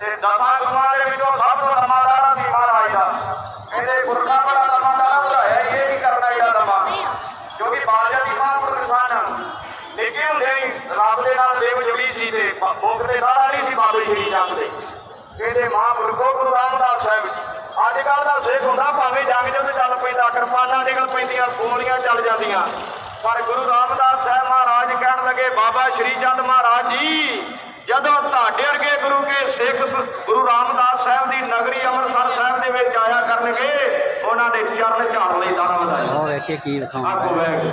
ਤੇ ਦਸਾਂ ਗੁਰੂਆਂ ਦੇ ਵਿੱਚੋਂ ਸਭ ਤੋਂ ਲੰਮਾ ਦਾੜਾ ਸੀ ਮਹਾਰਾਜ ਦਾ। ਇਹਦੇ ਗੁਰਖਾ ਬੜਾ ਲੰਮਾ ਦਾੜਾ ਵਧਾਇਆ, ਇਹ ਵੀ ਕਰਨਾ ਇਹਦਾ ਲੰਮਾ ਕਿਉਂਕਿ ਬਾਦਸ਼ਾਹ ਦੀ ਮਾਂ ਪ੍ਰਸਾਨ ਨਿੱਕੇ ਹੁੰਦੇ ਹੀ ਰੱਬ ਦੇ ਨਾਲ ਬੇਵਜੂਰੀ ਸੀ ਤੇ ਮੁਖ ਤੇ ਦਾੜਾ ਨਹੀਂ ਸੀ ਬਾਬੇ ਸ਼੍ਰੀ ਚੰਦ ਦੇ। ਇਹਦੇ ਮਹਾਂਪੁਰਖੋ ਗੁਰੂ ਰਾਮਦਾਸ ਸਾਹਿਬ ਜੀ। ਅੱਜ ਕੱਲ ਦਾ ਸਿੱਖ ਹੁੰਦਾ, ਭਾਵੇਂ ਜੰਗ ਜਦ ਚੱਲ ਪੈਂਦਾ, ਕਿਰਪਾਨਾਂ ਨਿਕਲ ਪੈਂਦੀਆਂ, ਗੋਲੀਆਂ ਚੱਲ ਜਾਂਦੀਆਂ। ਪਰ ਗੁਰੂ ਰਾਮਦਾਸ ਸਾਹਿਬ ਮਹਾਰਾਜ ਕਹਿਣ ਲੱਗੇ, ਬਾਬਾ ਸ਼੍ਰੀ ਚੰਦ ਮਹਾਰਾਜ ਜੀ ਜਦੋਂ ਤੁਹਾਡੇ ਵਰਗੇ ਗੁਰੂ ਕੇ ਸਿੱਖ ਗੁਰੂ ਰਾਮਦਾਸ ਸਾਹਿਬ ਦੀ ਨਗਰੀ ਅੰਮ੍ਰਿਤਸਰ ਸਾਹਿਬ ਦੇ ਵਿੱਚ ਆਇਆ ਕਰਨਗੇ ਉਹਨਾਂ ਦੇ ਚਰਨ ਝਾੜ ਲਈ ਦਾਣਾ ਵਧਾਇਆ। ਉਹ ਵੇਖੇ ਕੀ ਆਗੋ ਵੈਗ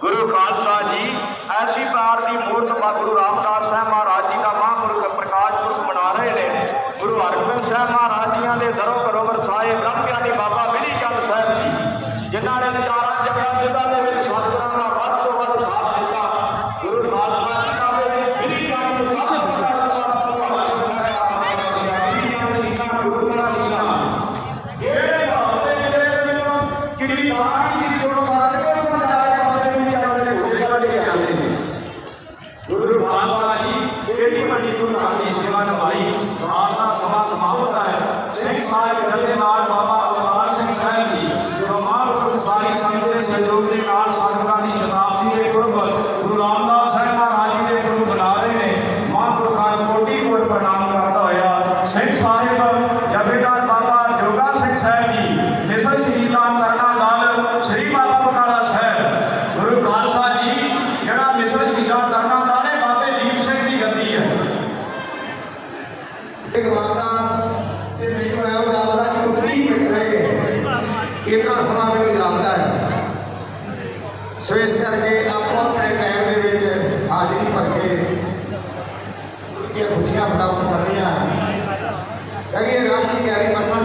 ਗੁਰੂ ਖਾਲਸਾ ਜੀ ਐਸੀ ਪ੍ਰਾਰ ਦੀ ਮੂਰਤ ਮਾ ਗੁਰੂ ਰਾਮਦਾਸ ਸਾਹਿਬ ਮਹਾਰਾਜ ਜੀ ਦਾ ਮਹਾਂਪੁਰਖ ਪ੍ਰਕਾਸ਼ ਪੁਰਖ ਮਨਾ ਰਹੇ ਨੇ। ਗੁਰੂ ਹਰਗੋਬਿੰਦ ਸਾਹਿਬ ਮਹਾਰਾਜ ਜੀਆਂ ਦੇ ਸਰੋਂ ਕਰੋ ਵਰਸਾਏ ਬ੍ਰਹਮਿਆਨੀ ਬਾਬਾ ਬਿਧੀ ਚੰਦ ਸਾਹਿਬ ਜੀ ਜਿਨ੍ਹਾਂ ਨੇ ਚਾਰਾਂ ਜਗ੍ਹਾ ਜਿਨ੍ਹਾਂ ਦੇ ਵਿੱਚ ਸਤਿਗੁਰਾਂ ਦਾ ਵੱਧ ਤੋਂ ਵੱਧ ਸਾਥ ਦਿੱਤਾ ਗੁਰੂ ਖਾਲਸਾ ਜੀ ਦਾ ਵੀ ਬਿਧੀ ਚੰਦ ਨੂੰ ਸਭ ਤੋਂ ਵੱਧ ਕਿਹੜੀ ਬਾਣੀ ਸੀ ਜੋ ਸਾਧਕਾਂ ਨੂੰ ਬਚਾਇਆ ਬਾਬੇ ਨੂੰ ਜਾਂਦੇ ਨੇ ਉਹਦੇ ਸਾਡੇ ਜਾਂਦੇ ਨੇ ਗੁਰੂ ਖਾਲਸਾ ਜੀ ਕਿਹੜੀ ਵੱਡੀ ਗੁਰੂ ਘਰ ਦੀ ਸੇਵਾ ਨਿਭਾਈ। ਰਾਸ ਦਾ ਸਮਾਂ ਸਮਾਪਤ ਹੈ। ਸਿੰਘ ਸਾਹਿਬ ਜਥੇ ਕਿਤਨਾ ਸਮਾਂ ਮੈਨੂੰ ਜਾਪਦਾ ਹੈ। ਸੋ ਇਸ ਕਰਕੇ ਆਪਾਂ ਆਪਣੇ ਟਾਈਮ ਦੇ ਵਿੱਚ ਹਾਜ਼ਰੀ ਭਰ ਕੇ ਇਹ ਖੁਸ਼ੀਆਂ ਪ੍ਰਾਪਤ ਕਰਨੀਆਂ ਕਹਿੰਦੇ ਰਾਮ ਦੀ ਪਿਆਰੀ ਮਸਾ